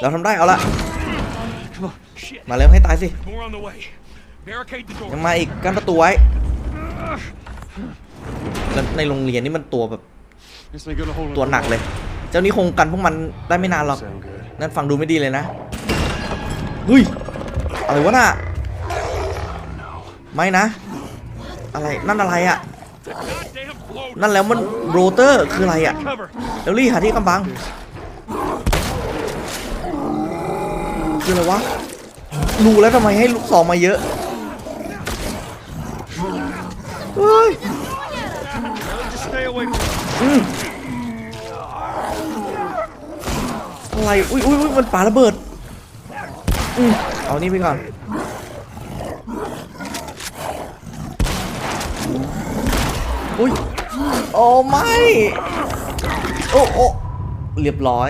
เราทำได้เอาละ Come on. Shit. มาเร็วให้ตายสิ More on the way. Barricade the ยัง door. มาอีกกั้นประตูไว้แล้วในโรงเรียนนี่มันตัวแบบ Guess they got a hold of ตัวหนักเลย เจ้านี้คงกันพวกมันได้ไม่นานหรอก Sound good. นั่นฟังดูไม่ดีเลยนะเฮ้ยอะไรวะน่ะไม่นะ อะไรนั่นอะไรอะ Goddamn bloater. นั่นแล้วมันโรเตอร์คืออะไรอะ Cover. เดี๋ยวรีหาที่กำบัง คืออะไรวะรู้แล้วทำไมให้ลูกซองมาเยอะเฮ้ยอะไรอุ้ยอุ้ยอุ้ยมันป่าระเบิดอืมเอานี่ไปก่อนอุ้ยโอ้ไม่โอ้โอ้เรียบร้อย